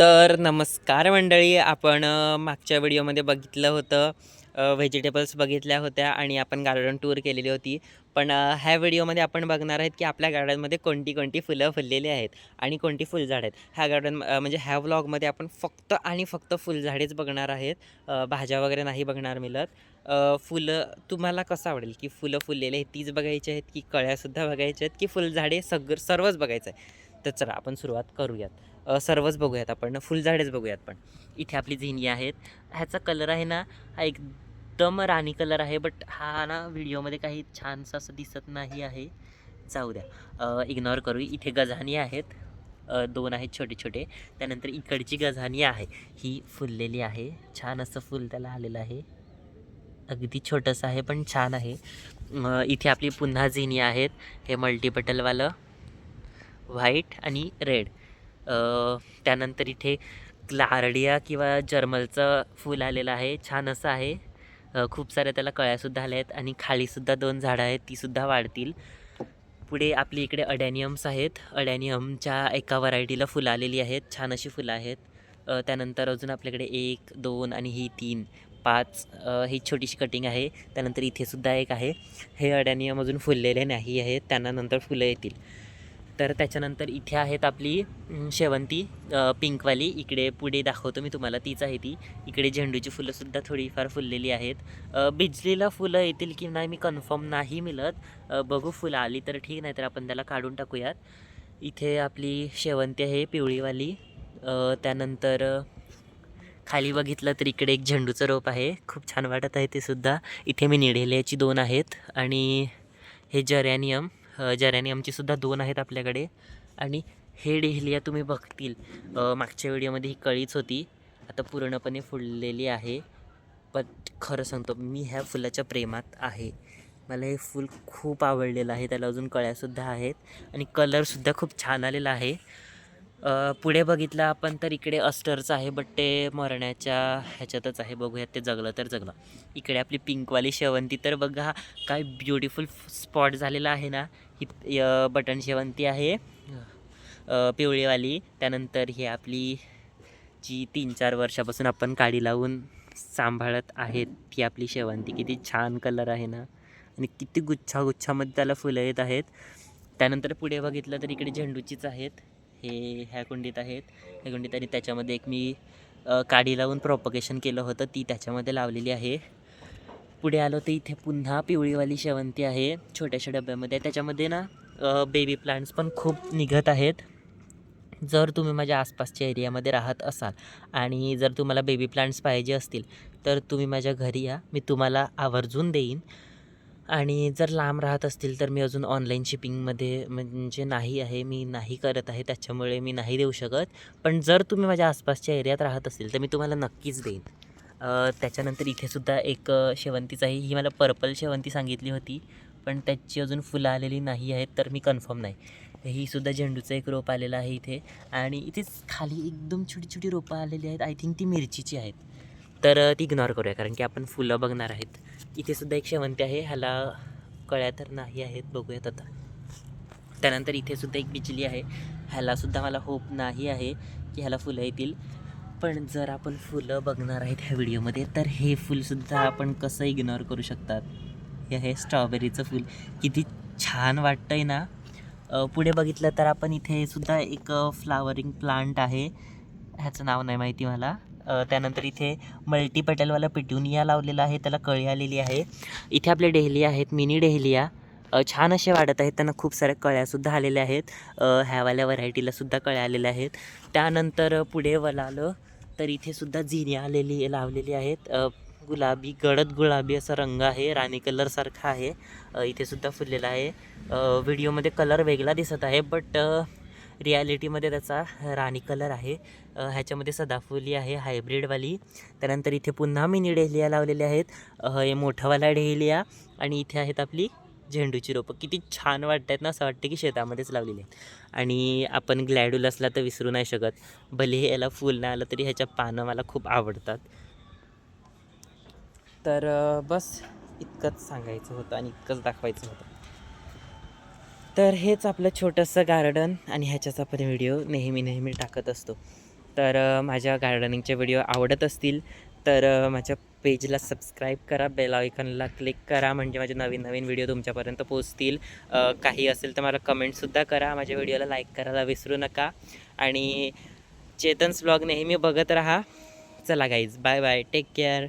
तर नमस्कार मंडळी आपण मागच्या व्हिडिओमध्ये बघितलं होतं व्हेजिटेबल्स बघितल्या होत्या आणि आपण गार्डन टूर केलेली होती. पण ह्या व्हिडिओमध्ये आपण बघणार आहेत की आपल्या गार्डनमध्ये कोणती कोणती फुलं फुललेली आहेत आणि कोणती फुलझाड आहेत. ह्या गार्डन म्हणजे ह्या व्लॉगमध्ये आपण फक्त आणि फक्त फुलझाडेच बघणार आहेत. भाज्या वगैरे नाही बघणार मिळत. फुलं तुम्हाला कसं आवडेल? की फुलं फुललेली आहेत तीच बघायची आहेत की कळ्यासुद्धा बघायच्या आहेत की फुलझाडे सग सर्वच बघायचं आहे? तर चला आपण सुरुवात करूयात. सर्वच बघूयात आपण फुलझाडेच बघूयात पण. इथे आपली झिनी आहेत. ह्याचा कलर आहे ना हा एकदम राणी कलर आहे बट हा ना व्हिडिओमध्ये काही छानसं असं दिसत नाही आहे. जाऊ द्या. इग्नोर करू इथे गझानी आहेत. दोन आहेत छोटे छोटे. त्यानंतर इकडची गझानी आहे. ही फुललेली आहे. छान असं फुल त्याला आलेलं आहे. अगदी छोटंसं आहे पण छान आहे. इथे आपली पुन्हा झिनी आहेत. हे मल्टीपटलवालं व्हाईट आणि रेड त्यानंतर इथे क्लारडिया किंवा जर्मलचं फूल आलेलं आहे. छान असं आहे. खूप साऱ्या त्याला कळ्यासुद्धा आल्या आहेत आणि खालीसुद्धा दोन झाडं आहेत तीसुद्धा वाढतील. पुढे आपली इकडे अडॅनियम्स आहेत. अडॅनियमच्या एका व्हरायटीला फुलं आलेली आहेत. छान अशी फुलं आहेत. त्यानंतर अजून आपल्याकडे एक दोन आणि ही तीन पाच ही छोटीशी कटिंग आहे. त्यानंतर इथेसुद्धा एक आहे. हे अडॅनियम अजून फुललेले नाही आहेत. त्यांना नंतर फुलं येतील. तर त्याच्यानंतर इथे आहेत आपली शेवंती पिंकवाली. इकडे पुढे दाखवतो मी तुम्हाला तीच आहे ती. इकडे झेंडूची फुलंसुद्धा थोडीफार फुललेली आहेत. बिजलीला फुलं येतील की नाही मी कन्फर्म नाही मिळत. बघू फुलं आली तर ठीक नाही तर आपण त्याला काढून टाकूयात. इथे आपली शेवंती आहे पिवळीवाली. त्यानंतर खाली बघितलं तर इकडे एक झेंडूचं रोप आहे. खूप छान वाटत आहे ते सुद्धा. इथे मी निढेल्याची दोन आहेत आणि हे जरॅनियम जरॅनियमची सुद्धा दोन आहेत आपल्याकडे. आणि हे डेहलिया तुम्ही बघतील. मागच्या व्हिडिओमध्ये ही कळीच होती. आता पूर्णपणे फुललेली आहे. पण खरं सांगतो मी ह्या फुलाच्या प्रेमात आहे. मला हे फूल खूप आवडलेलं आहे. त्याला अजून कळ्यासुद्धा आहेत. आणि कलरसुद्धा खूप छान आलेला आहे. पुढे बघितलं आपण तर इकडे अस्टरचं आहे बट ते मरण्याच्या ह्याच्यातच आहे. बघूयात ते जगलं तर जगलं. इकडे आपली पिंकवाली शेवंती तर बघा काय ब्युटिफुल स्पॉट झालेला आहे ना. ही बटन शेवंती आहे. पिवळीवाली. त्यानंतर ही आपली जी तीन चार वर्षापासून आपण काडी लावून सांभाळत आहेत ती आपली शेवंती. किती छान कलर आहे ना. आणि किती गुच्छा गुच्छामध्ये त्याला फुलं येत आहेत. त्यानंतर पुढे बघितलं तर इकडे झेंडूचीच आहेत. हे ह्या कुंडीत आहेत. ह्या कुंडीत आणि त्याच्यामध्ये एक मी काडी लावून प्रॉपगेशन केलं होतं. ती त्याच्यामध्ये लावलेली आहे. पुढे आलो तर इथे पुन्हा पिवळीवाली शेवंती आहे छोट्याशा डब्यामध्ये. त्याच्यामध्ये ना बेबी प्लांट्स पण खूप निघत आहेत. जर तुम्ही माझ्या आसपासच्या एरियामध्ये राहत असाल आणि जर तुम्हाला बेबी प्लांट्स पाहिजे असतील तर तुम्ही माझ्या घरी या. मी तुम्हाला आवर्जून देईन. आणि जर लांब राहत असतील तर मी अजून ऑनलाईन शिपिंगमध्ये म्हणजे नाही आहे मी नाही करत आहे त्याच्यामुळे मी नाही देऊ शकत. पण जर तुम्ही माझ्या आसपासच्या एरियात राहत असतील तर मी तुम्हाला नक्कीच देईन. त्याच्यानंतर इथेसुद्धा एक शेवंतीच आहे. ही मला पर्पल शेवंती सांगितली होती पण त्याची अजून फुलं आलेली नाही आहेत तर मी कन्फर्म नाही. ही सुद्धा झेंडूचं एक रोप आलेलं आहे इथे. आणि इथेच खाली एकदम छोटी छोटी रोपं आलेली आहेत. आय थिंक ती मिरचीची आहेत. तर ती इग्नोर करूया कारण की आपण फुलं बघणार आहेत. इथे सुद्धा एक शेवंती आहे ह्याला कळ्या तर नाही आहेत बघूयात आता. त्यानंतर इथे सुद्धा एक बिजली आहे. ह्यालासुद्धा मला होप नाही आहे की ह्याला फुलं येतील. पण जर आपण फुलं बघणार आहेत ह्या व्हिडिओमध्ये तर हे फुलसुद्धा आपण कसं इग्नोर करू शकतात? हे आहे स्ट्रॉबेरीचं फूल. किती छान वाटतं आहे ना पुढे बघितलं तर आपण इथे सुद्धा एक फ्लावरिंग प्लांट आहे. ह्याचं नाव नाही माहिती मला. त्यानंतर इथे मल्टीपटेलवाला पिट्युनिया लावलेला आहे त्याला कळी आलेली आहे. इथे आपले डेहलिया आहेत मिनी डेहलिया. छान असे वाढत आहेत त्यांना खूप साऱ्या कळ्यासुद्धा आलेल्या आहेत. ह्यावाल्या व्हरायटीलासुद्धा कळ्या आलेल्या आहेत. त्यानंतर पुढे वलालं तर इथे सुद्धा जिनी आलेली लावलेली आहेत. गुलाबी गडद गुलाबी असा रंग आहे राणी कलरसारखा आहे. इथे सुद्धा फुललेला आहे. व्हिडिओमध्ये कलर वेगळा दिसत आहे बट रियालिटीमध्ये त्याचा राणी कलर आहे. ह्याच्यामध्ये सदाफुली आहे हायब्रिडवाली. त्यानंतर इथे पुन्हा मिनी डेहलिया लावलेले आहेत. हे मोठावाला डेहलिया आणि इथे आहेत आपली झेंडूची रोपं. किती छान वाटत आहेत ना असं वाटतं की शेतामध्येच लावलेली आहेत. आणि आपण ग्लॅडुलसला तर विसरू नाही शकत. भले याला फुल नाही आलं तरी ह्याच्या पानं मला खूप आवडतात. तर बस इतकंच सांगायचं होतं आणि इतकंच दाखवायचं होतं. तर हेच आपलं छोटंसं गार्डन आणि ह्याच्याच आपण व्हिडिओ नेहमी नेहमी टाकत असतो. तर माझ्या गार्डनिंगचे व्हिडिओ आवडत असतील तर माझ्या पेजला सबस्क्राईब करा बेल आयकनला क्लिक करा म्हणजे माझे नवीन नवीन व्हिडिओ तुमच्यापर्यंत पोचतील काही असेल तर मला कमेंटसुद्धा करा माझ्या व्हिडिओला लाईक करायला विसरू नका. आणि चेतन्स ब्लॉग नेहमी बघत राहा. चला guys bye bye take care